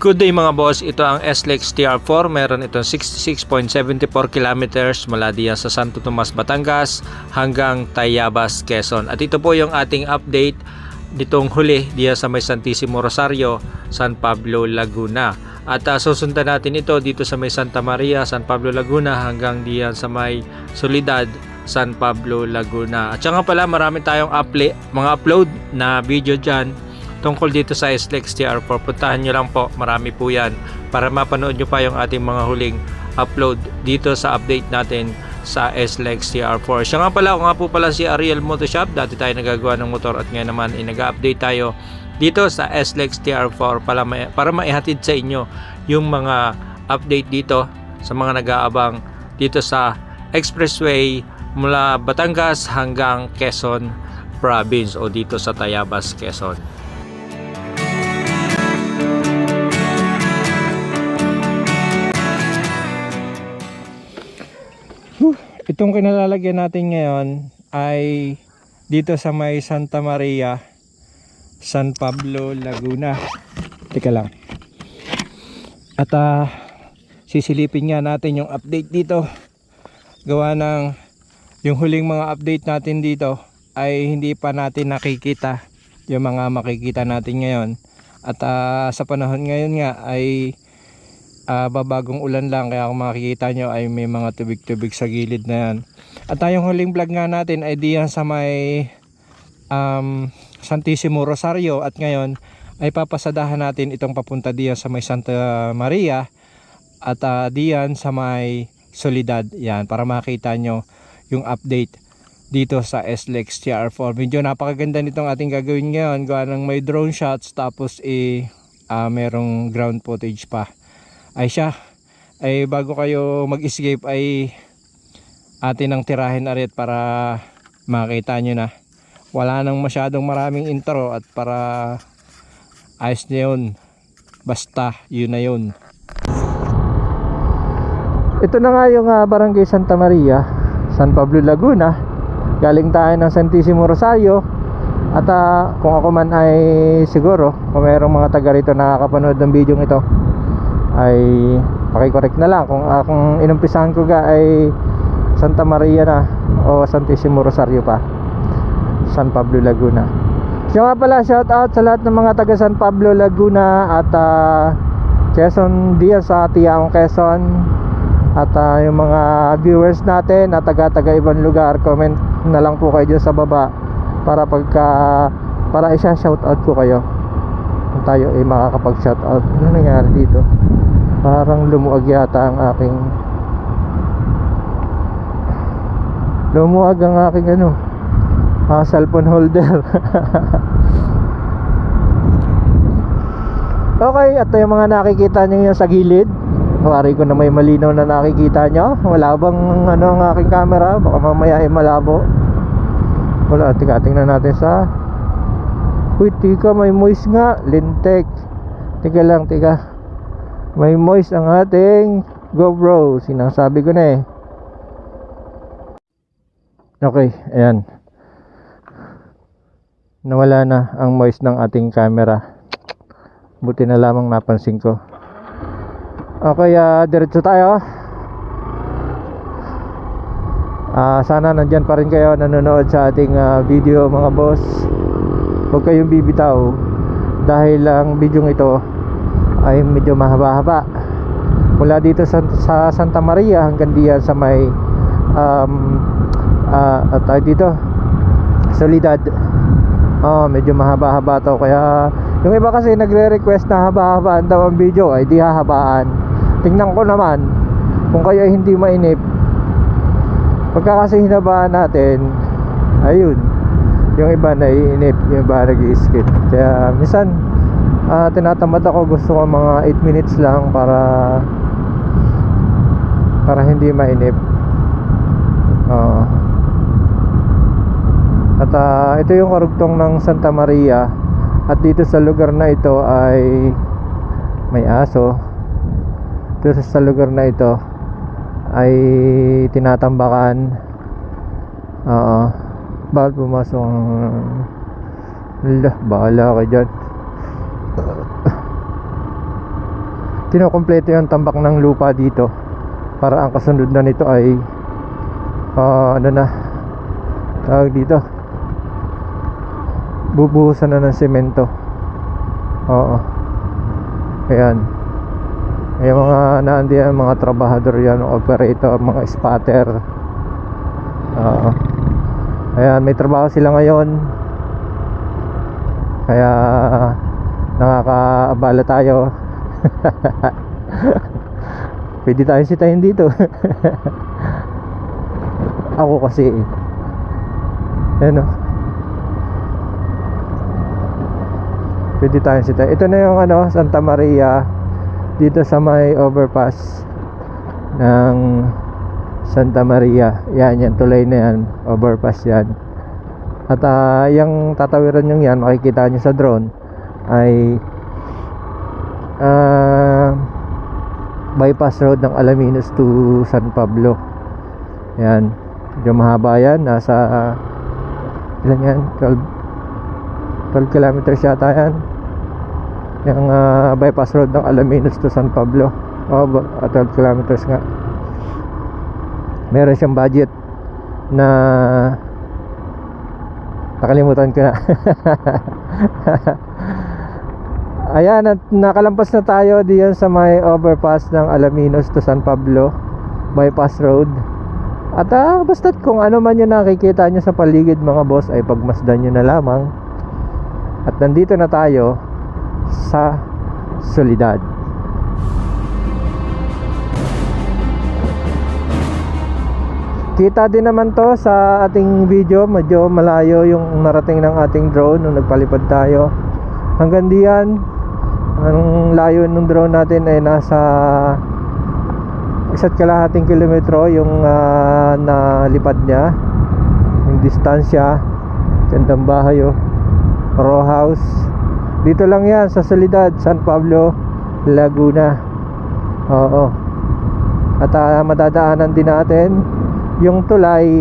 Good day mga boss, ito ang SLEX TR4, meron itong 66.74 kilometers mula diyan sa Santo Tomas, Batangas hanggang Tayabas, Quezon. At ito po yung ating update nitong huli diyan sa may Santissimo Rosario, San Pablo, Laguna. At uh, susundan natin ito dito sa may Santa Maria, San Pablo, Laguna hanggang diyan sa may Solidad, San Pablo, Laguna. At saka pala marami tayong upla- mga upload na video dyan tungkol dito sa SLEX TR4. Puntahan nyo lang po, marami po yan para mapanood nyo pa yung ating mga huling upload dito sa update natin sa SLEX TR4. Siya nga pala, ako nga po pala si Ariel Motoshop. Dati tayo nagagawa ng motor at ngayon naman ay nag-update tayo dito sa SLEX TR4 para, ma- para maihatid sa inyo yung mga update dito sa mga nag-aabang dito sa expressway mula Batangas hanggang Quezon Province o dito sa Tayabas, Quezon. Itong kinalalagyan natin ngayon ay dito sa may Santa Maria, San Pablo, Laguna. Teka lang. At ah, sisilipin nga natin yung update dito. Gawa ng yung huling mga update natin dito ay hindi pa natin nakikita yung mga makikita natin ngayon. At ah, sa panahon ngayon nga ay ah, babagong ulan lang kaya kung makikita nyo ay may mga tubig-tubig sa gilid na yan. At tayong huling vlog nga natin ay diyan sa may um, Santissimo Rosario. At ngayon ay papasadahan natin itong papunta diyan sa may Santa Maria at ah, diyan sa may Solidad yan para makita nyo yung update dito sa SLEX TR4 medyo napakaganda nitong ating gagawin ngayon. Gawa ng may drone shots tapos eh ah, merong ground footage pa ay siya. Ay bago kayo mag-escape ay atin ang tirahin arit para makita nyo na. Wala nang masyadong maraming intro at para ayos na yun. Basta yun na yun. Ito na nga yung ah, barangay Santa Maria San Pablo Laguna. Galing tayo ng Santissimo Rosario. At ah, kung ako man ay siguro kung mayroong mga taga rito nakakapanood ng video ito ay pakicorrect na lang. Kung akong inumpisahan ko ga ay Santa Maria na o Santissimo Rosario pa. San Pablo Laguna. So nga pala shout out sa lahat ng mga taga San Pablo Laguna at ah, Quezon Diaz sa Tiaong Quezon. At ah, yung mga viewers natin at taga-taga ibang lugar comment na lang po kayo dyan sa baba para pagka para isa shout out ko kayo. Kung tayo ay makakapag shout out ano nangyari dito parang lumuag yata ang aking lumuag ang aking ano ah, cellphone holder. Okay at yung mga nakikita nyo yung sa gilid Wari ko na may malinaw na nakikita nyo. Wala bang ano ang aking camera? Baka mamaya ay malabo. Wala, tika tingnan natin sa Uy, tika may moist nga. Lintek. Tika lang, tika May moist ang ating GoPro. Sinasabi ko na eh. Okay, ayan. Nawala na ang moist ng ating camera. Buti na lamang napansin ko. Okay, uh, diretso tayo. Ah, sana nandyan pa rin kayo nanonood sa ating ah, video mga boss. Huwag kayong bibitaw dahil ang video ito ay medyo mahaba-haba. Mula dito sa, sa Santa Maria hanggang diyan sa may um, ah, at tayo dito Solidad. Oh, medyo mahaba-haba to. Kaya yung iba kasi nagre-request na haba-habaan daw ang video. Ay di hahabaan. Tingnan ko naman kung kayo ay hindi mainip. Pagka kasi hinabaan natin ayun yung iba naiinip yung iba nag-skip kaya minsan uh, tinatamad ako. Gusto ko mga 8 minutes lang para para hindi mainip. Oo. At uh, ito yung karugtong ng Santa Maria. At dito sa lugar na ito ay may aso. Dito sa lugar na ito ay tinatambakan. Oo. Bawal pumasok ang Ala, bahala ka dyan kinokompleto yung tambak ng lupa dito para ang kasunod na nito ay ah, ano na tawag dito. Bubuhusan na ng semento. Oo. Ayan. May mga naandiyan mga trabahador yan operator mga spotter. Oo. Ayan may trabaho sila ngayon. Kaya nakakaabala tayo pwede tayo sitahin dito. Ako kasi ano pwede tayo sitahin. Ito na yung ano Santa Maria dito sa may overpass ng Santa Maria. Yan yan tulay na yan. Overpass yan. At ah, yung tatawiran yung yan makikita nyo sa drone ay ah, bypass road ng Alaminos to San Pablo. Yan medyo mahaba yan nasa ah, ilan yan? 12 12 kilometers yata yan. Yung ah, bypass road ng Alaminos to San Pablo. Oh, ba- ah, 12 kilometers nga. Meron siyang budget na nakalimutan ko na ayan nakalampas na tayo diyan sa may overpass ng Alaminos to San Pablo bypass road. At ah, basta't kung ano man yung nakikita nyo sa paligid mga boss ay pagmasdan nyo na lamang. At nandito na tayo sa Solidad Kita din naman to sa ating video. Medyo malayo yung narating ng ating drone Nung nagpalipad tayo. Hanggang diyan Ang layo ng drone natin ay nasa Isa't kalahating kilometro Yung ah, nalipad niya. Yung distansya Gandang bahay oh. Row house. Dito lang yan sa Solidad San Pablo Laguna. Oo. At ah, madadaanan din natin yung tulay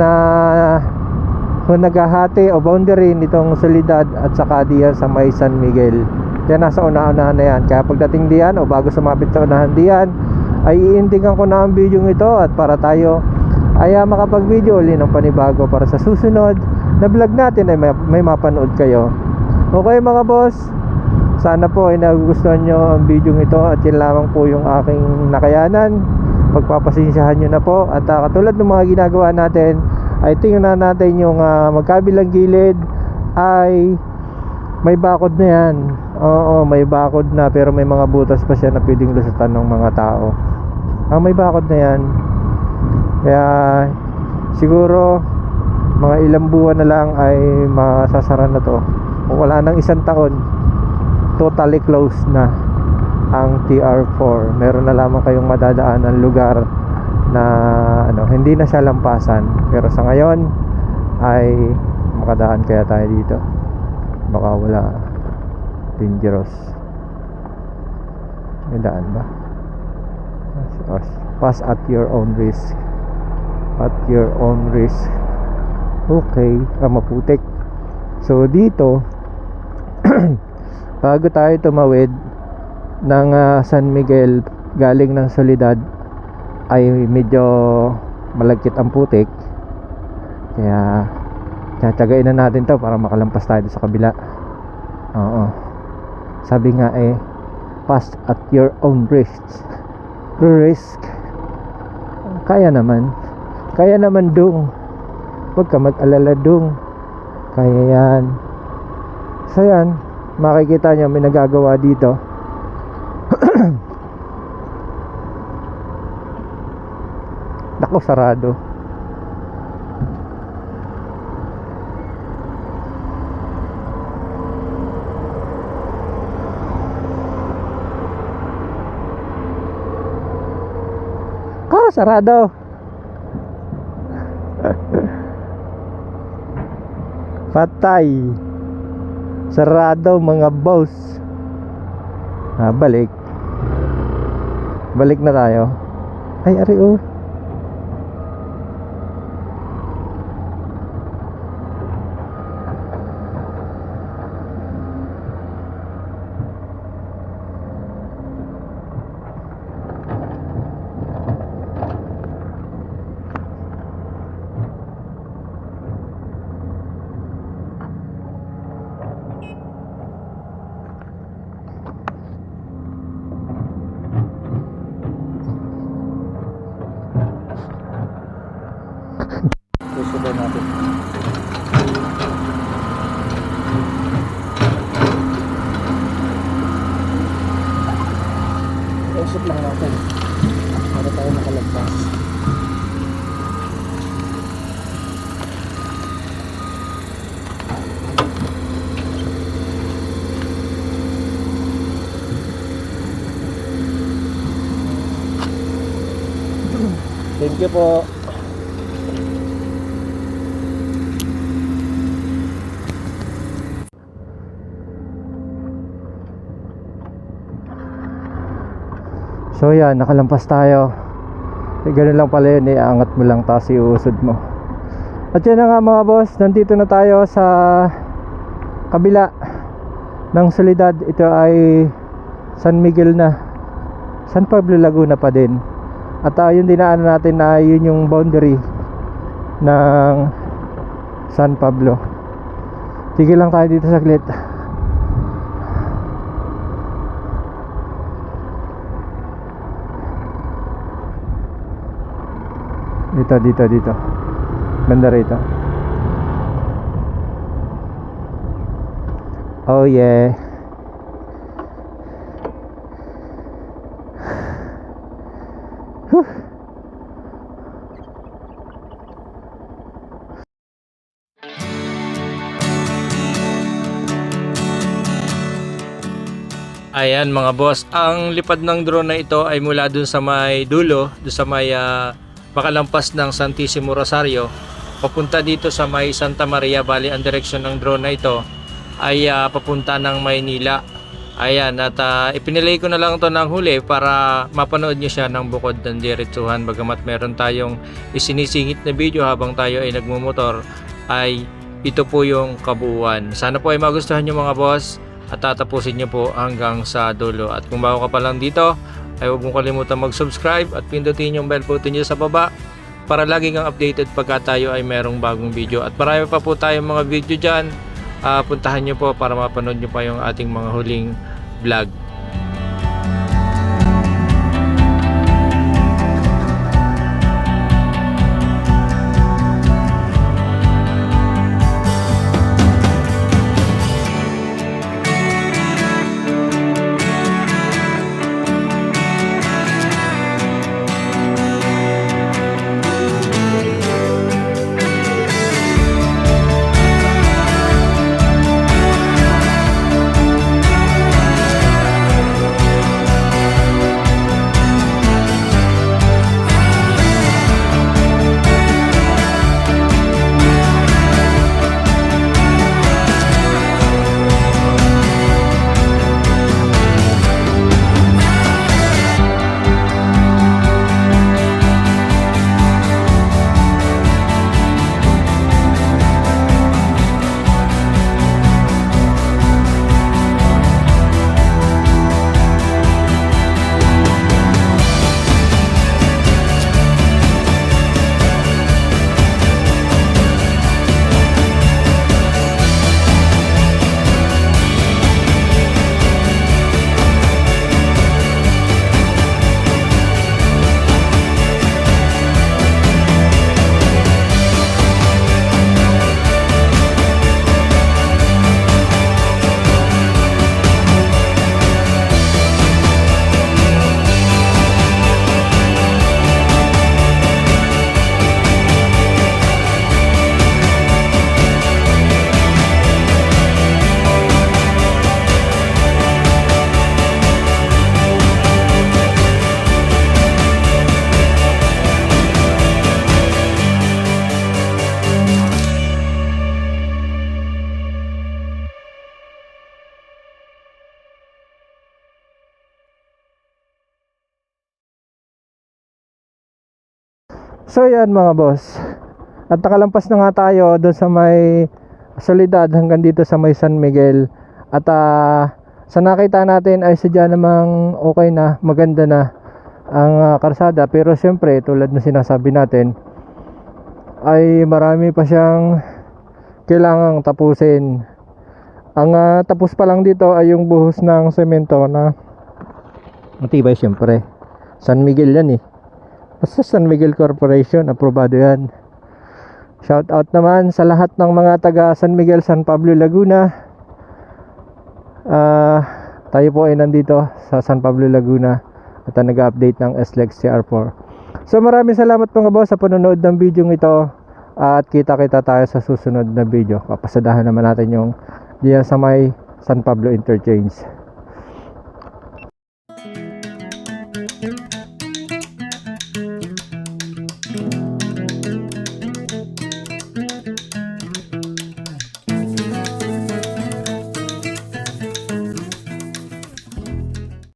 na kung naghahati o boundary nitong Solidad at saka diyan sa may San Miguel yan nasa una-unahan na yan. Kaya pagdating diyan o bago sumapit sa unahan diyan ay iintingan ko na ang video ito at para tayo ay ah, makapag video uli ng panibago para sa susunod na vlog natin ay may, may mapanood kayo. Okay mga boss? Sana po ay nagugustuhan nyo ang video ito at yan lamang po yung aking nakayanan. Pagpapasensyahan nyo na po. At ah, katulad ng mga ginagawa natin ay tingnan natin yung ah, magkabilang gilid ay may bakod na yan oo may bakod na pero may mga butas pa siya na pwedeng lusutan ng mga tao. Ah, may bakod na yan. Kaya siguro mga ilang buwan na lang ay masasara na to. Kung wala nang isang taon totally closed na ang TR4 meron na lamang kayong madadaan ang lugar na ano hindi na siya lampasan. Pero sa ngayon ay makadaan kaya tayo dito. Baka wala dangerous. May daan ba? As- pass. At your own risk. At your own risk. Okay. Ah, maputik. So dito bago tayo tumawid ng ah, San Miguel galing ng Solidad ay medyo malagkit ang putik. Kaya tsatsagain na natin to para makalampas tayo sa kabila. Oo sabi nga eh pass at your own risk risk. Kaya naman. Kaya naman dung. Huwag ka mag-alala dung. Kaya yan. So yan. Makikita nyo may nagagawa dito. Nako, sarado. Ko, sarado. Patay. Sarado mga boss. Ah, balik. Balik na tayo. Ay, ari oh. Isip lang natin. Para tayo makalagpas. Thank you po. So yan, nakalampas tayo. Eh, ganun lang pala yun, iangat mo lang tapos iusod mo. At yan na nga mga boss, nandito na tayo sa kabila ng Solidad. Ito ay San Miguel na. San Pablo Laguna pa din. At uh, yung dinaanan natin na yun yung boundary ng San Pablo. Tigil lang tayo dito saglit. Dito, dito, dito. Banda rito. Oh yeah. Whew. Ayan mga boss, ang lipad ng drone na ito ay mula dun sa may dulo, dun sa may ah, pakalampas ng Santissimo Rosario papunta dito sa may Santa Maria Valley ang direksyon ng drone na ito ay ah, papunta ng Maynila. Ayan at ah, ipinilay ko na lang to ng huli para mapanood nyo siya ng bukod ng diretsuhan. Bagamat meron tayong isinisingit na video habang tayo ay nagmumotor ay ito po yung kabuuan. Sana po ay magustuhan nyo mga boss at tatapusin nyo po hanggang sa dulo. At kung bago ka pa lang dito ay huwag mong kalimutan mag-subscribe at pindutin yung bell button nyo sa baba para lagi kang updated pagka tayo ay merong bagong video. At marami pa po tayong mga video dyan. Ah, puntahan nyo po para mapanood nyo pa yung ating mga huling vlog So yan mga boss. At nakalampas na nga tayo doon sa may Solidad hanggang dito sa may San Miguel. At ah, sa nakita natin ay sadya namang okay na, maganda na ang ah, karsada. Pero syempre tulad na sinasabi natin ay marami pa siyang kailangang tapusin. Ang ah, tapos pa lang dito ay yung buhos ng semento na matibay syempre. San Miguel yan eh. Basta San Miguel Corporation, aprobado yan. Shout out naman sa lahat ng mga taga San Miguel, San Pablo, Laguna. Ah, tayo po ay nandito sa San Pablo, Laguna at nag-update ng SLEX CR4. So maraming salamat mga boss sa panonood ng video ito at kita-kita tayo sa susunod na video. Papasadahan naman natin yung diyan sa may San Pablo Interchange.